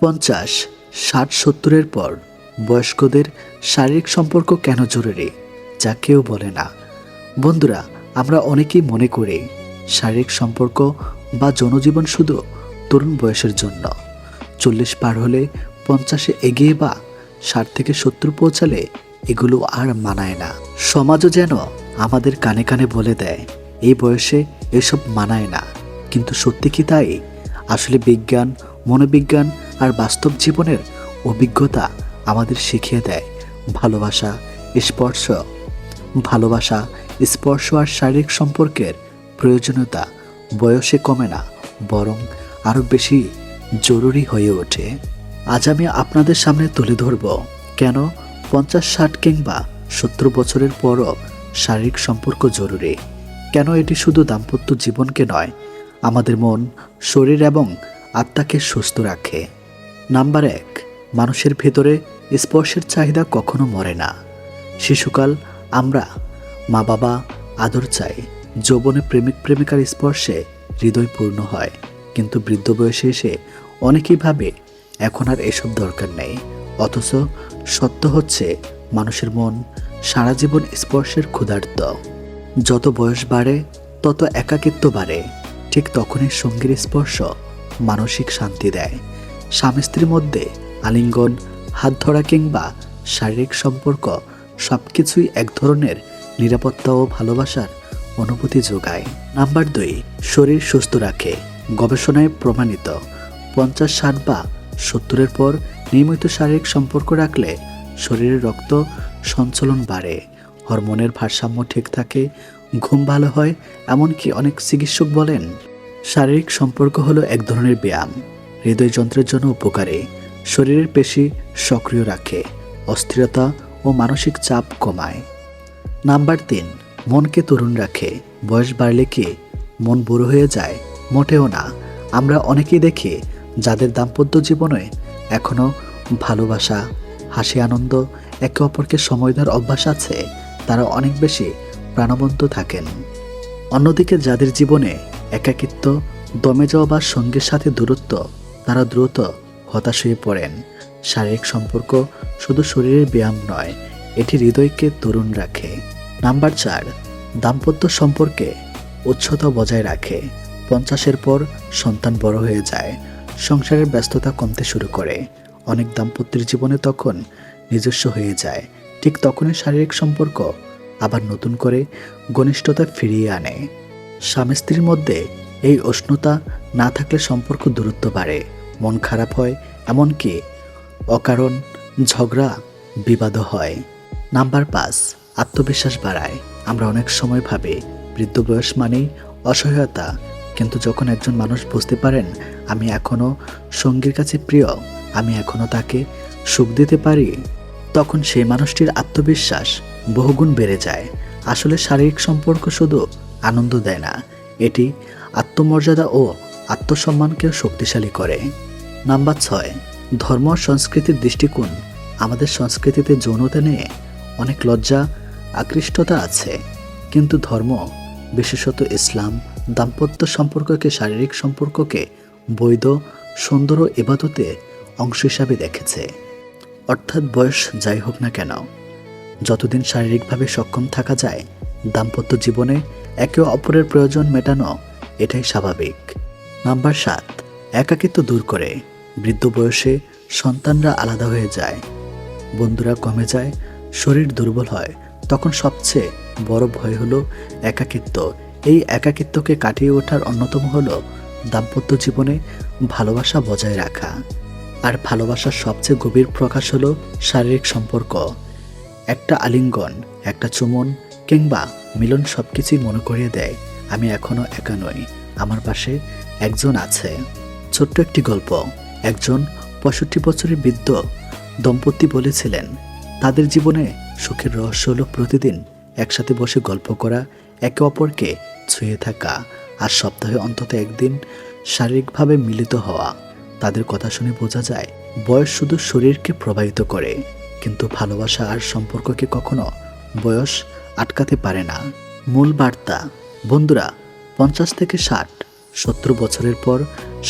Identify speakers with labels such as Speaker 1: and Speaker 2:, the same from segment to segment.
Speaker 1: পঞ্চাশ, ষাট, সত্তরের পর বয়স্কদের শারীরিক সম্পর্ক কেন জরুরি, যা কেউ বলে না। বন্ধুরা, আমরা অনেকেই মনে করি শারীরিক সম্পর্ক বা জনজীবন শুধু তরুণ বয়সের জন্য। চল্লিশ পার হলে পঞ্চাশে এগিয়ে বা ষাট থেকে সত্তর পৌঁছালে এগুলো আর মানায় না। সমাজও যেন আমাদের কানে কানে বলে দেয়, এই বয়সে এসব মানায় না। কিন্তু সত্যি কি তাই? আসলে বিজ্ঞান, মনোবিজ্ঞান আর বাস্তব জীবনের অভিজ্ঞতা আমাদের শিখিয়ে দেয়। ভালোবাসা, স্পর্শ। ভালোবাসা, স্পর্শ আর শারীরিক সম্পর্কের প্রয়োজনীয়তা বয়সে কমে না, বরং আরও বেশি জরুরি হয়ে ওঠে। আজ আমি আপনাদের সামনে তুলে ধরব, কেন পঞ্চাশ ষাট কিংবা সত্তর বছরের পরও শারীরিক সম্পর্ক জরুরি? কেন এটি শুধু দাম্পত্য জীবনকে নয়, আমাদের মন, শরীর এবং আত্মাকে সুস্থ রাখে? নাম্বার এক, মানুষের ভেতরে স্পর্শের চাহিদা কখনো মরে না। শিশুকাল, আমরা মা বাবা আদর চাই। যৌবনে প্রেমিক প্রেমিকার স্পর্শে হৃদয় পূর্ণ হয়। কিন্তু বৃদ্ধ বয়সে এসে অনেকেই ভাবে, এখন আর এসব দরকার নেই। অথচ সত্য হচ্ছে, মানুষের মন সারা জীবন স্পর্শের ক্ষুধার্ত। যত বয়স বাড়ে, তত একাকিত্ব বাড়ে। ঠিক তখনই সঙ্গীর স্পর্শ মানসিক শান্তি দেয়। স্বামী স্ত্রীর মধ্যে আলিঙ্গন, হাত ধরা কিংবা শারীরিক সম্পর্ক সব কিছুই এক ধরনের নিরাপত্তা ও ভালোবাসার অনুভূতি যোগায়। নাম্বার দুই, শরীর সুস্থ রাখে। গবেষণায় প্রমাণিত, পঞ্চাশ, ষাট বা সত্তরের পর নিয়মিত শারীরিক সম্পর্ক রাখলে শরীরের রক্ত সঞ্চালন বাড়ে, হরমোনের ভারসাম্য ঠিক থাকে, ঘুম ভালো হয়, এমনকি অনেক চিকিৎসক বলেন, শারীরিক সম্পর্ক হলো এক ধরনের ব্যায়াম। হৃদয়যন্ত্রের জন্য উপকারী। শরীরের পেশি সক্রিয় রাখে, অস্থিরতা ও মানসিক চাপ কমায়। নাম্বার তিন, মনকে তরুণ রাখে। বয়স বাড়লে কি মন বুড়ো হয়ে যায়? মোটেও না। আমরা অনেকেই দেখি যাদের দাম্পত্য জীবনে এখনও ভালোবাসা, হাসি, আনন্দ, একে অপরকে সময় দেওয়ার অভ্যাস আছে, তারা অনেক বেশি প্রাণবন্ত থাকেন। অন্যদিকে যাদের জীবনে একাকিত্ব, দমে যাওয়া বা সঙ্গীর সাথে দূরত্ব তারা দ্রুত হতাশ হয়ে পড়েন। শারীরিক সম্পর্ক শুধু শরীরের ব্যায়াম নয়, এটি হৃদয়কে তরুণ রাখে। নাম্বার চার, দাম্পত্য সম্পর্কে উচ্ছতা বজায় রাখে। পঞ্চাশের পর সন্তান বড় হয়ে যায়, সংসারের ব্যস্ততা কমতে শুরু করে। অনেক দাম্পত্যের জীবনে তখন নিজস্ব হয়ে যায়, ঠিক তখনই শারীরিক সম্পর্ক আবার নতুন করে ঘনিষ্ঠতা ফিরিয়ে আনে। স্বামী স্ত্রীর মধ্যে এই উষ্ণতা না থাকলে সম্পর্ক দূরত্ব বাড়ে। মন খারাপ হয়, এমনকি অকারণ ঝগড়া বিবাদও হয়। নাম্বার পাঁচ, আত্মবিশ্বাস বাড়ায়। আমরা অনেক সময় ভাবে, বৃদ্ধ বয়স মানেই অসহায়তা। কিন্তু যখন একজন মানুষ বুঝতে পারেন, আমি এখনও সঙ্গীর কাছে প্রিয়, আমি এখনও তাকে সুখ দিতে পারি, তখন সেই মানুষটির আত্মবিশ্বাস বহুগুণ বেড়ে যায়। আসলে শারীরিক সম্পর্ক শুধু আনন্দ দেয় না, এটি আত্মমর্যাদা ও আত্মসম্মানকেও শক্তিশালী করে। নাম্বার ছয়, ধর্ম সংস্কৃতির দৃষ্টিকোণ। আমাদের সংস্কৃতিতে যৌনতা নিয়ে অনেক লজ্জা, আকৃষ্টতা আছে। কিন্তু ধর্ম, বিশেষত ইসলাম, দাম্পত্য সম্পর্ককে, শারীরিক সম্পর্ককে বৈধ, সুন্দর ও এবাদতে অংশ হিসাবে দেখেছে। অর্থাৎ বয়স যাই হোক না কেন, যতদিন শারীরিকভাবে সক্ষম থাকা যায়, দাম্পত্য জীবনে একে অপরের প্রয়োজন মেটানো এটাই স্বাভাবিক। নাম্বার সাত, একাকিত্ব দূর করে। বৃদ্ধ বয়সে সন্তানরা আলাদা হয়ে যায়। বন্ধুরা কমে যায়, শরীর দুর্বল হয়। তখন সবচেয়ে বড় ভয় হলো একাকিত্ব। এই একাকিত্বকে কাটিয়ে ওঠার অন্যতম হলো দাম্পত্য জীবনে ভালোবাসা বজায় রাখা। আর ভালোবাসার সবচেয়ে গভীর প্রকাশ হলো শারীরিক সম্পর্ক। একটা আলিঙ্গন, একটা চুমন কিংবা মিলন সব কিছুই মনে করিয়ে দেয়, আমি এখনও একা নই। আমার পাশে একজন আছে। ছোট্ট একটি গল্প। একজন পঁয়ষট্টি বছরের বৃদ্ধ দম্পতি বলেছিলেন, তাদের জীবনে সুখের রহস্য হলো প্রতিদিন একসাথে বসে গল্প করা, একে অপরকে ছুঁয়ে থাকা আর সপ্তাহে অন্তত একদিন শারীরিকভাবে মিলিত হওয়া। তাদের কথা শুনে বোঝা যায়, বয়স শুধু শরীরকে প্রভাবিত করে, কিন্তু ভালোবাসা আর সম্পর্ককে কখনো বয়স আটকাতে পারে না। মূল বার্তা। বন্ধুরা পঞ্চাশ থেকে ষাট। সত্তর বছরের পর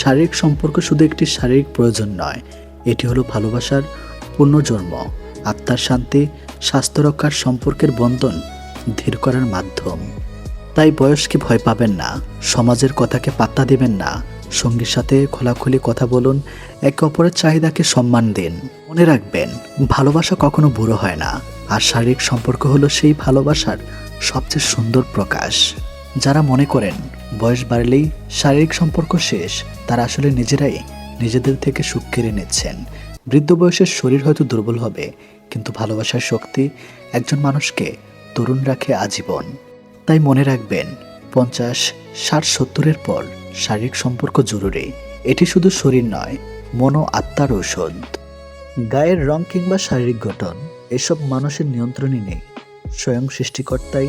Speaker 1: শারীরিক সম্পর্ক শুধু একটি শারীরিক প্রয়োজন নয়, এটি হলো ভালোবাসার পুনর্জন্ম, আত্মার শান্তি, স্বাস্থ্য রক্ষার সম্পর্কের বন্ধন ধীর করার মাধ্যম। তাই বয়সকে ভয় পাবেন না, সমাজের কথাকে পাত্তা দেবেন না, সঙ্গীর সাথে খোলাখুলি কথা বলুন, একে অপরের চাহিদাকে সম্মান দিন। মনে রাখবেন, ভালোবাসা কখনো বুড়ো হয় না, আর শারীরিক সম্পর্ক হলো সেই ভালোবাসার সবচেয়ে সুন্দর প্রকাশ। যারা মনে করেন বয়স বাড়লেই শারীরিক সম্পর্ক শেষ, তারা আসলে নিজেরাই নিজেদের থেকে সুখ কেড়ে নিচ্ছেন। বৃদ্ধ বয়সের শরীর হয়তো দুর্বল হবে, কিন্তু ভালোবাসার শক্তি একজন মানুষকে তরুণ রাখে আজীবন। তাই মনে রাখবেন, পঞ্চাশ, ষাট, সত্তরের পর শারীরিক সম্পর্ক জরুরি। এটি শুধু শরীর নয় মন আত্মার ঔষধ। গায়ের রং কিংবা শারীরিক গঠন, এসব মানুষের নিয়ন্ত্রণই নেই। স্বয়ং সৃষ্টিকর্তাই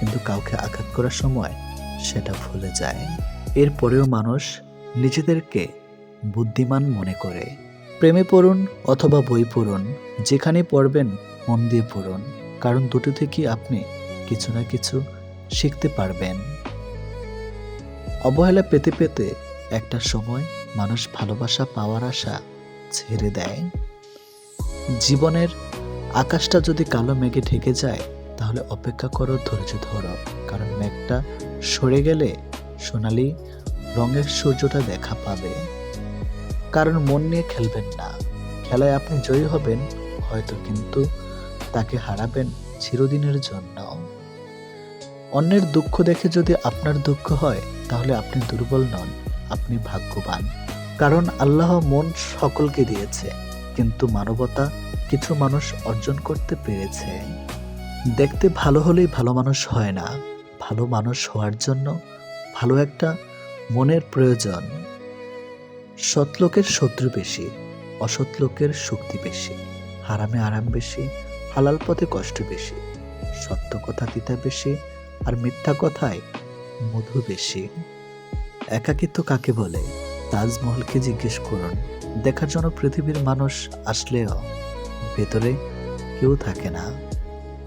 Speaker 1: কিন্তু কাউকে আঘাত করার সময় সেটা ভুলে যায়। এরপরেও মানুষ নিজেদেরকে বুদ্ধিমান মনে করে। প্রেমে পড়ুন অথবা বই পড়ুন যেখানে পড়বেন মন দিয়ে পড়ুন, কারণ দুটো থেকেই আপনি কিছু না কিছু শিখতে পারবেন। অবহেলা পেতে পেতে একটা সময় মানুষ ভালোবাসা পাওয়ার আশা ছেড়ে দেয়। জীবনের আকাশটা যদি কালো মেঘে ঢেকে যায় তাহলে অপেক্ষা করো ধৈর্য ধরো। কারণ মেঘটা সরে গেলে সোনালি রঙের সূর্যটা দেখা পাবে। কারণ মন নিয়ে খেলবেন না। খেলায় আপনি জয়ী হবেন, হয়তো কিন্তু তাকে হারাবেন চিরদিনের জন্য। অন্যের দুঃখ দেখে যদি আপনার দুঃখ হয়, তাহলে আপনি দুর্বল নন, আপনি ভাগ্যবান। কারণ আল্লাহ মন সকলকে দিয়েছে, কিন্তু মানবতা কিছু মানুষ অর্জন করতে পেরেছে। দেখতে ভালো হলেই ভালো মানুষ হয় না। ভালো মানুষ হওয়ার জন্য ভালো একটা মনের প্রয়োজন। সৎ লোকের শত্রু বেশি, অসৎ লোকের শক্তি বেশি, হারামে আরাম বেশি, হালাল পথে কষ্ট বেশি, সত্য কথা দিতে বেশি আর মিথ্যা কথায় মধু বেশি। একাকিত্ব কাকে বলে? তাজমহলকে জিজ্ঞেস করুন। দেখার জন্য পৃথিবীর মানুষ আসলেও ভেতরে কেউ থাকে না।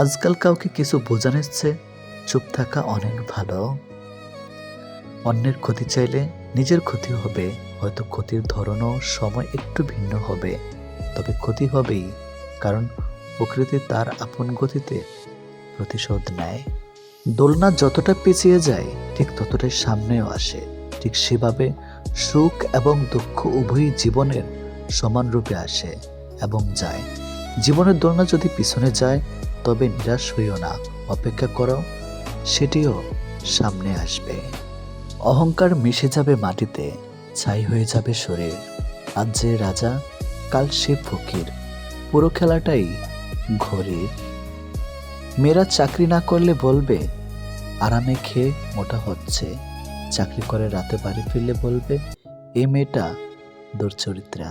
Speaker 1: আজকাল কাউকে কিছু বোঝানোর চেয়ে চুপ থাকা অনেক ভালো। অন্যের ক্ষতি চাইলে নিজের ক্ষতি হবে, হয়তো ক্ষতির ধরনও সময় একটু ভিন্ন হবে। তবে ক্ষতি হবেই, কারণ প্রকৃতি তার আপন গতিতে প্রতিশোধ নেয়। দোলনা যতটা পিছিয়ে যায়, ঠিক ততটাই সামনেও আসে। ঠিক সেভাবে সুখ এবং দুঃখ উভয়ই জীবনের সমান রূপে আসে এবং যায়। জীবনের দোলনা যদি পিছনে যায় তবে নিরাশ হইও না, অপেক্ষা করো, সেটিও সামনে আসবে। অহংকার মিশে যাবে মাটিতে, ছাই হয়ে যাবে শরীর। আজ যে রাজা, কাল সে ফকির, পুরো খেলাটাই ঘড়ির মেয়েরা চাকরি না করলে বলবে, আরামে খেয়ে মোটা হচ্ছে। চাকরি করে রাতে বাড়ি ফিরলে বলবে এই মেয়েটা দুর্চরিত্রা।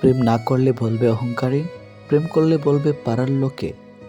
Speaker 1: প্রেম না করলে বলবে অহংকারী, প্রেম করলে বলবে পাড়ার লোকে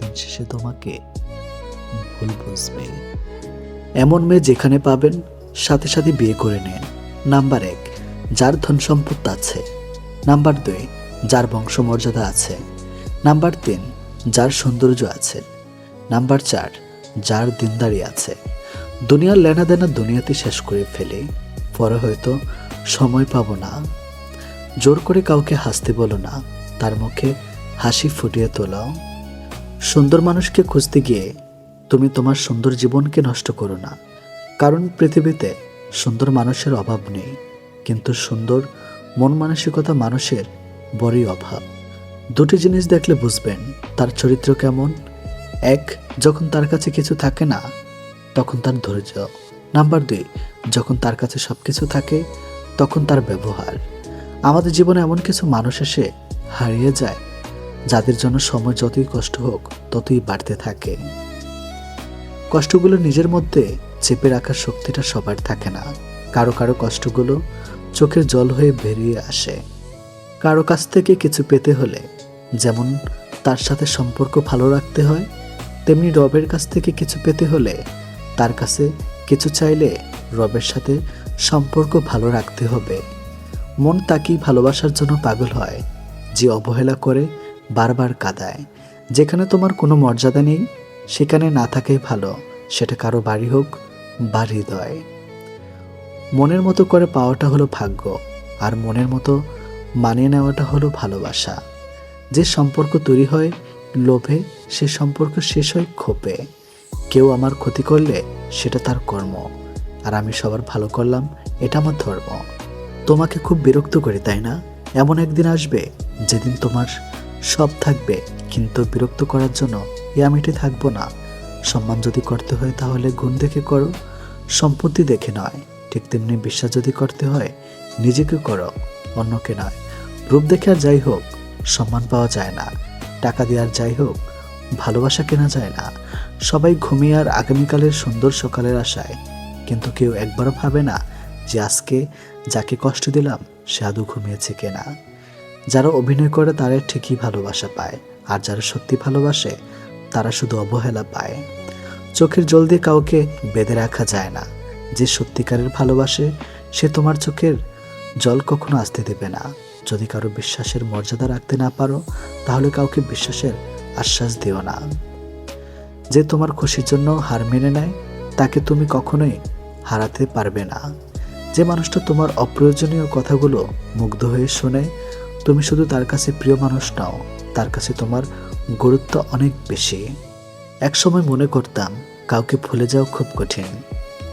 Speaker 1: দিন শেষে তোমাকে ভুল বুঝবে। এমন মেয়ে যেখানে পাবেন, সাথে সাথে বিয়ে করে নেন। নাম্বার এক, যার ধন সম্পদ আছে। নাম্বার দুই, যার বংশমর্যাদা আছে। নাম্বার তিন, যার সৌন্দর্য আছে। নাম্বার চার, যার দিনদারি আছে। দুনিয়ার লেনাদেনা দুনিয়াতে শেষ করে ফেলে। পরে হয়তো সময় পাবো না। জোর করে কাউকে হাসতে বলো না। তার মুখে হাসি ফুটিয়ে তোলাও। সুন্দর মানুষকে খুঁজতে গিয়ে তুমি তোমার সুন্দর জীবনকে নষ্ট করো না। কারণ পৃথিবীতে সুন্দর মানুষের অভাব নেই, কিন্তু সুন্দর, মন মানসিকতা মানুষের বড়ই অভাব। দুটি জিনিস দেখলে বুঝবেন, তার চরিত্র কেমন। এক, যখন তার কাছে কিছু থাকে না, তখন তার ধৈর্য। নাম্বার দুই, যখন তার কাছে সব কিছু থাকে, তখন তার ব্যবহার। আমাদের জীবনে এমন কিছু মানুষ এসে হারিয়ে যায় যাদের জন্য সময় যতই কষ্ট হোক, ততই বাড়তে থাকে। কষ্টগুলো নিজের মধ্যে চেপে রাখার শক্তিটা সবার থাকে না। কারও কারও কষ্টগুলো চোখের জল হয়ে বেরিয়ে আসে। কারও কাছ থেকে কিছু পেতে হলে, যেমন তার সাথে সম্পর্ক ভালো রাখতে হয়, তেমনি রবের কাছ থেকে কিছু পেতে হলে, তার কাছে কিছু চাইলে রবের সাথে সম্পর্ক ভালো রাখতে হবে। মন তাকেই ভালোবাসার জন্য পাগল হয়, যে অবহেলা করে বারবার কাঁদায়। যেখানে তোমার কোনো মর্যাদা নেই, সেখানে না থাকাই ভালো। সেটা কারও বাড়ি হোক বা হৃদয়। মনের মতো করে পাওয়াটা হলো ভাগ্য, আর মনের মতো মানিয়ে নেওয়াটা হলো ভালোবাসা। যে সম্পর্ক তৈরি হয় লোভে, সে সম্পর্ক শেষ হয় ক্ষোভে। কেউ আমার ক্ষতি করলে সেটা তার কর্ম, আর আমি সবার ভালো করলাম, এটা আমার ধর্ম। তোমাকে খুব বিরক্ত করি, তাই না? এমন একদিন আসবে যেদিন তোমার সব থাকবে, কিন্তু বিরক্ত করার জন্য এ থাকব না। সম্মান যদি করতে হয় তাহলে গুণ দেখে করো, সম্পত্তি দেখে নয়। ঠিক তেমনি বিশ্বাস যদি করতে হয়, নিজেকে করো, অন্যকে নয়। রূপ দেখে আর যাই হোক, সম্মান পাওয়া যায় না। টাকা দিয়ে আর যাই হোক, ভালোবাসা কেনা যায় না। সবাই ঘুমিয়ে আর আগামীকালের সুন্দর সকালের আশায়। কিন্তু কেউ একবারও ভাবে না যে আজকে যাকে কষ্ট দিলাম, সে আদৌ ঘুমিয়েছে কেনা। যারা অভিনয় করে তারা ঠিকই ভালোবাসা পায়, আর যারা সত্যি ভালোবাসে, তারা শুধু অবহেলা পায়। চোখের জল দিয়ে কাউকে বেঁধে রাখা যায় না। যে সত্যিকারের ভালোবাসে, সে তোমার চোখের জল কখনো আসতে দেবে না। যদি কারও বিশ্বাসের মর্যাদা রাখতে না পারো, তাহলে কাউকে বিশ্বাসের আশ্বাস দিও না। যে তোমার খুশির জন্য হার মেনে নেয়, তাকে তুমি কখনোই হারাতে পারবে না। যে মানুষটা তোমার অপ্রয়োজনীয় কথাগুলো মুগ্ধ হয়ে শোনে তুমি শুধু তার কাছে প্রিয় মানুষ নাও, তার কাছে তোমার গুরুত্ব অনেক বেশি। একসময় মনে করতাম, কাউকে ভুলে যাওয়া খুব কঠিন।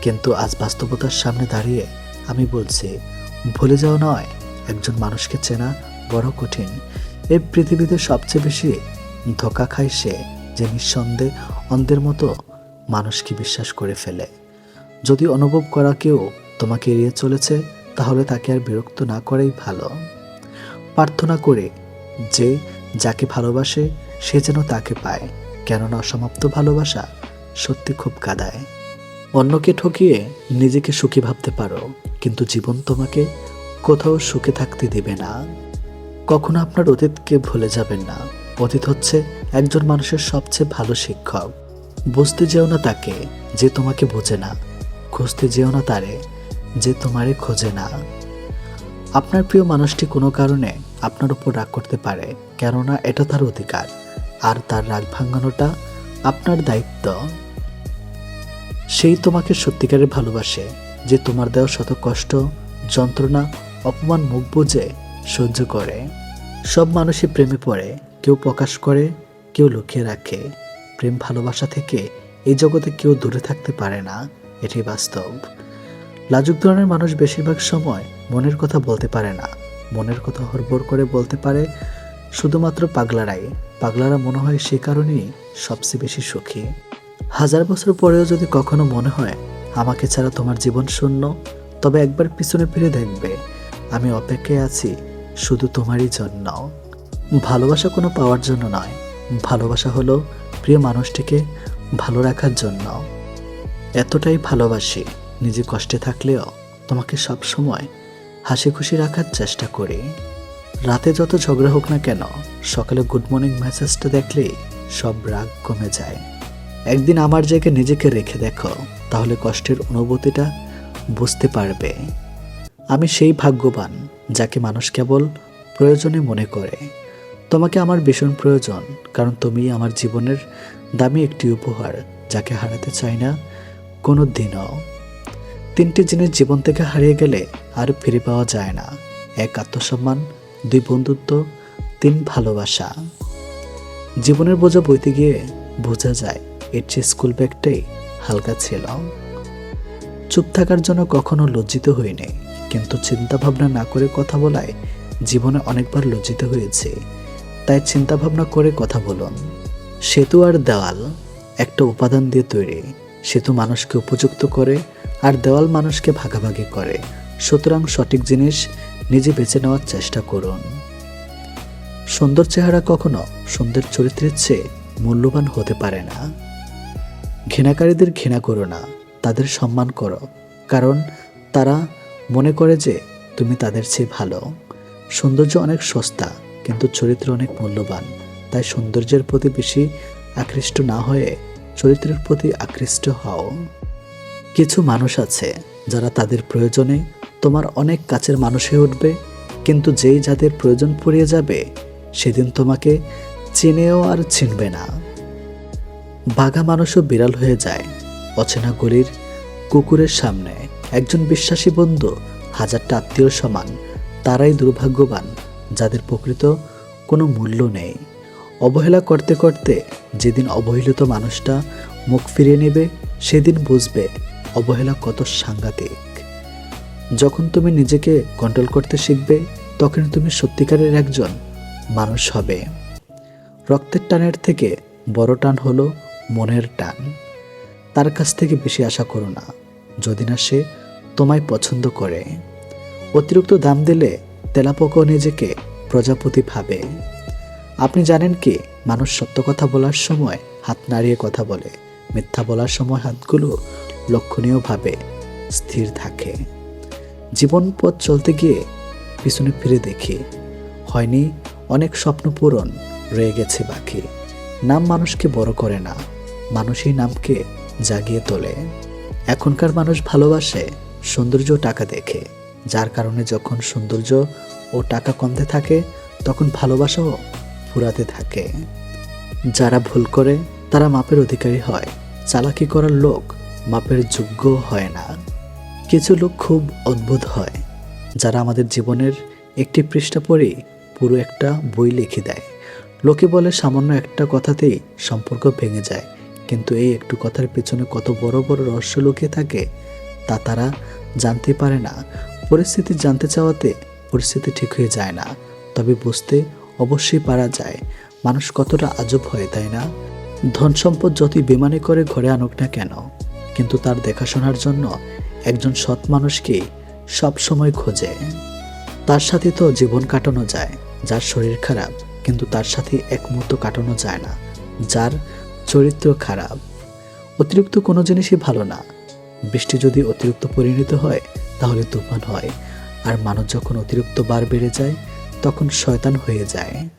Speaker 1: কিন্তু আজ বাস্তবতার সামনে দাঁড়িয়ে আমি বলছি, ভুলে যাওয়া নয়, একজন মানুষকে চেনা বড় কঠিন। এই পৃথিবীতে সবচেয়ে বেশি ধোকা খায় সে যে নিঃসন্দেহে অন্ধের মতো মানুষকে বিশ্বাস করে ফেলে। যদি অনুভব করা কেউ তোমাকে এড়িয়ে চলেছে, তাহলে তাকে আর বিরক্ত না করাই ভালো। প্রার্থনা করে যে যাকে ভালোবাসে, সে যেন তাকে পায়। কেননা অসমাপ্ত ভালোবাসা সত্যি খুব কাদায়। অন্যকে ঠকিয়ে নিজেকে সুখী ভাবতে পারো, কিন্তু জীবন তোমাকে কোথাও সুখে থাকতে দিবে না। কখনো আপনার অতীতকে ভুলে যাবেন না। অতীত হচ্ছে একজন মানুষের সবচেয়ে ভালো শিক্ষক। বুঝতে যেও না তাকে যে তোমাকে বোঝে না। খুঁজতে যেও না তারে যে তোমারে খোঁজে না। আপনার প্রিয় মানুষটি কোনো কারণে আপনার উপর রাগ করতে পারে, কেননা এটা তার অধিকার। আর তার রাগ ভাঙানোটা আপনার দায়িত্ব। সেই তোমাকে সত্যিকারের ভালোবাসে, যে তোমার দেওয়া শত কষ্ট, যন্ত্রণা, অপমান মুখ বুঝে সহ্য করে। সব মানুষই প্রেমে পড়ে, কেউ প্রকাশ করে, কেউ লুকিয়ে রাখে। প্রেম ভালোবাসা থেকে এই জগতে কেউ দূরে থাকতে পারে না এটি বাস্তব। লাজুক ধরনের মানুষ বেশিরভাগ সময় মনের কথা বলতে পারে না। মনের কথা হরবর করে বলতে পারে, শুধুমাত্র পাগলারাই। পাগলারা মনে হয় সে কারণেই সবচেয়ে বেশি সুখী। হাজার বছর পরেও যদি কখনো মনে হয়, আমাকে ছাড়া তোমার জীবন শূন্য তবে একবার পিছনে ফিরে দেখবে, আমি অপেক্ষায় আছি, শুধু তোমারই জন্য ভালোবাসা কোনো পাওয়ার জন্য নয়, ভালোবাসা হলো প্রিয় মানুষটিকে ভালো রাখার জন্য। এতটাই ভালোবাসি, নিজে কষ্টে থাকলেও তোমাকে সব সময় হাসি খুশি রাখার চেষ্টা করি। রাতে যত ঝগড়া হোক না কেন, সকালে গুড মর্নিং মেসেজটা দেখলে সব রাগ কমে যায়। একদিন আমার জায়গায় নিজেকে রেখে দেখো, তাহলে কষ্টের অনুভূতিটা বুঝতে পারবে। আমি সেই ভাগ্যবান যাকে মানুষ কেবল প্রয়োজনে মনে করে। তোমাকে আমার ভীষণ প্রয়োজন, কারণ তুমি আমার জীবনের দামি একটি উপহার, যাকে হারাতে চাই না কোনো দিনও তিনটি জিনিস জীবন থেকে হারিয়ে গেলে আর ফিরে পাওয়া যায় না। এক আত্মসম্মান, দুই বন্ধুত্ব, তিন ভালোবাসা। জীবনের বোঝা বইতে গিয়ে বোঝা যায়, এর চেয়ে স্কুল ব্যাগটাই হালকা ছিল। চুপ থাকার জন্য কখনো লজ্জিত হইনি, কিন্তু চিন্তা ভাবনা না করে কথা বলায় জীবনে অনেকবার লজ্জিত হয়েছে। তাই চিন্তাভাবনা করে কথা বলুন। সেতু আর দেওয়াল, একটা উপাদান দিয়ে তৈরি। সেতু মানুষকে উপযুক্ত করে আর দেওয়াল মানুষকে ভাগাভাগি করে। সুতরাং সঠিক জিনিস নিজে বেছে নেওয়ার চেষ্টা করুন। সুন্দর চেহারা কখনো সুন্দর চরিত্রের চেয়ে মূল্যবান হতে পারে না। ঘৃণাকারীদের ঘৃণা করো না, তাদের সম্মান করো, কারণ তারা মনে করে যে তুমি তাদের চেয়ে ভালো। সৌন্দর্য অনেক সস্তা, কিন্তু চরিত্র অনেক মূল্যবান, তাই সৌন্দর্যের প্রতি বেশি আকৃষ্ট না হয়ে চরিত্রের প্রতি আকৃষ্ট হও। কিছু মানুষ আছে যারা তাদের প্রয়োজনে তোমার অনেক কাছের মানুষ হয়ে উঠবে, কিন্তু যেই যাদের প্রয়োজন পড়িয়ে যাবে, সেদিন তোমাকে চিনেও আর চিনবে না। বাঘা মানুষও বিড়াল হয়ে যায় অচেনা গলির কুকুরের সামনে। একজন বিশ্বাসী বন্ধু, হাজারটা আত্মীয় সমান, তারাই দুর্ভাগ্যবান, যাদের প্রকৃত কোনো মূল্য নেই। অবহেলা করতে করতে যেদিন অবহেলিত মানুষটা মুখ ফিরিয়ে নেবে, সেদিন বুঝবে অবহেলা কত সাংঘাতিক। যখন তুমি নিজেকে কন্ট্রোল করতে শিখবে, তখন তুমি সত্যিকারের একজন মানুষ হবে। রক্তের টানের থেকে বড় টান হলো মনের টান। তার কাছ থেকে বেশি আশা করো না, যদি না সে তোমায় পছন্দ করে। অতিরিক্ত দাম দিলে তেলাপোকাও নিজেকে প্রজাপতি ভাবে। আপনি জানেন কি, মানুষ সত্য কথা বলার সময় হাত নাড়িয়ে কথা বলে। মিথ্যা বলার সময় হাতগুলো লক্ষণীয়ভাবে স্থির থাকে। জীবন পথ চলতে গিয়ে পিছনে ফিরে দেখি, হয়নি অনেক স্বপ্ন পূরণ রয়ে গেছে বাকি। নাম মানুষকে বড় করে না, মানুষই নামকে জাগিয়ে তোলে। এখনকার মানুষ ভালোবাসে সৌন্দর্য টাকা দেখে, যার কারণে যখন সৌন্দর্য ও টাকা কমতে থাকে, তখন ভালোবাসাও ফুরাতে থাকে। যারা ভুল করে, তারা মাপের অধিকারী হয়। চালাকি করার লোক মাপের যোগ্য হয় না। কিছু লোক খুব অদ্ভুত হয়, যারা আমাদের জীবনের একটি পৃষ্ঠা পড়েই পুরো একটা বই লিখে দেয়। লোকে বলে সামান্য একটা কথাতেই সম্পর্ক ভেঙে যায়, কিন্তু এই একটু কথার পেছনে কত বড় বড় রহস্য লুকিয়ে থাকে তা তারা জানতে পারে না। পরিস্থিতি জানতে চাওয়াতে পরিস্থিতি ঠিক হয়ে যায় না, তবে বুঝতে অবশ্যই পারা যায়। মানুষ কতটা আজব হয়, তাই না? ধন সম্পদ যতই বেমানে করে ঘরে আনুক না কেন, কিন্তু তার দেখাশোনার জন্য একজন সৎ মানুষকে সবসময় খোঁজে। তার সাথে তো জীবন কাটানো যায়, যার শরীর খারাপ, কিন্তু তার সাথে এক মুহূর্ত কাটানো যায় না, যার চরিত্র খারাপ। অতিরিক্ত কোনো জিনিসই ভালো না। বৃষ্টি যদি অতিরিক্ত পরিণত হয়, তাহলে তুফান হয়, আর মানুষ যখন অতিরিক্ত বার বেড়ে যায়, তখন শয়তান হয়ে যায়।